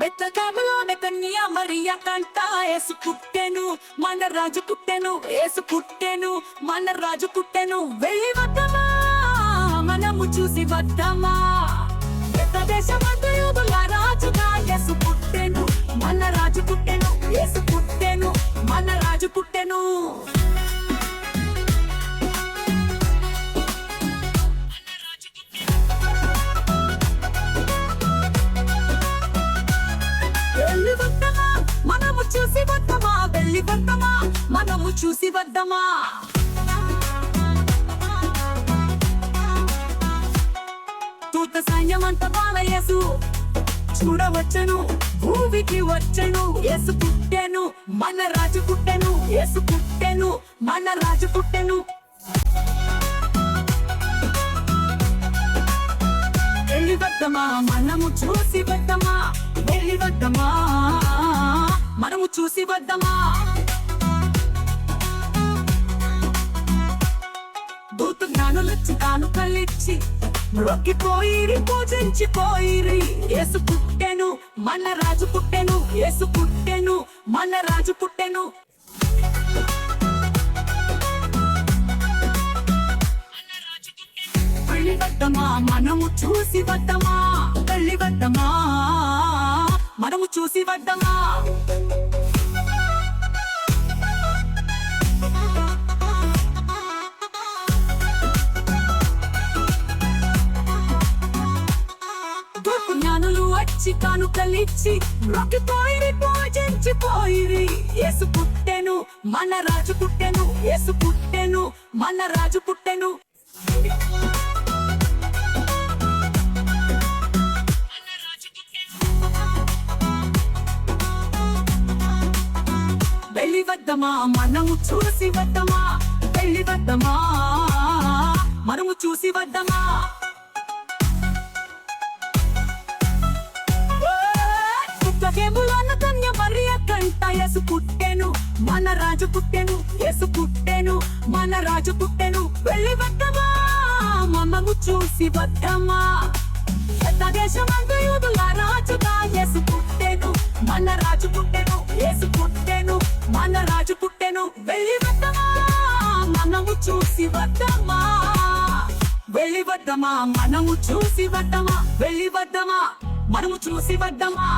బెత్తకాములోనే కన్యా మరియా కంట ఏసు పుట్టెను మన రాజు పుట్టెను ఏసు పుట్టెను మన రాజు పుట్టెను. వెళ్ళి వద్దమా మనము చూసి వద్దామా పెద్ద దేశమంతయుడుల రాజుగా ఏసు పుట్టెను మన రాజు పుట్టెను ఏసు పుట్టెను మన రాజు పుట్టెను. వెళ్ళి వద్దమా? మనము చూసి వద్దమా? వెళ్ళి వద్దమా? మనము చూసి వద్దామా? తూత సైన్యమంత బాలయేసు చూడవచ్చను భూమికి వచ్చను. ఎసు పుట్టెను మన రాజు పుట్టెను. ఎసు పుట్టెను మన రాజు పుట్టెను. వెళ్ళి వద్దమా? మనము చూసి వద్దమా? వెళ్ళి వద్దమా మనము చూసి వద్దమా దూత జ్ఞానులొచ్చి తాను కలిచ్చి మొక్కిపోయిరి పూజించిపోయిరి. యేసు పుట్టెను మన రాజు పుట్టెను యేసు పుట్టెను మన రాజు పుట్టెను. వెళ్ళి వద్దమా మనము చూసి వద్దమా వెళ్ళి వద్దమా మనము చూసి వద్దమా? జ్ఞానులు వచ్చి కానుకలిచ్చి రొక్కిపోయిరి పూజించిపోయి ఎసు పుట్టెను మన రాజు పుట్టెను ఎసు పుట్టెను మన రాజు పుట్టెను. వద్దమా మనము చూసి వద్దమా పెళ్ళి వద్దమా మనము చూసి వద్దమా పుట్టకేములన్న కన్య మరియ కంట యేసు పుట్టెను మన రాజు పుట్టెను ఎసు పుట్టెను మన రాజు పుట్టెను. వెళ్ళి వద్దమా మనము చూసి వద్దమా పెద్ద దేశమందు యూదుల రాజుగా ఎసు పుట్టెను మన రాజు పుట్టెను ఎసు పుట్టెను మన రాజు పుట్టెను వెళ్ళి వద్దమా? మనము చూసి వద్దమా? వెళ్ళి వద్దమా? మనము చూసి వద్దమా? వెళ్ళి వద్దమా? మనము చూసి వద్దమా?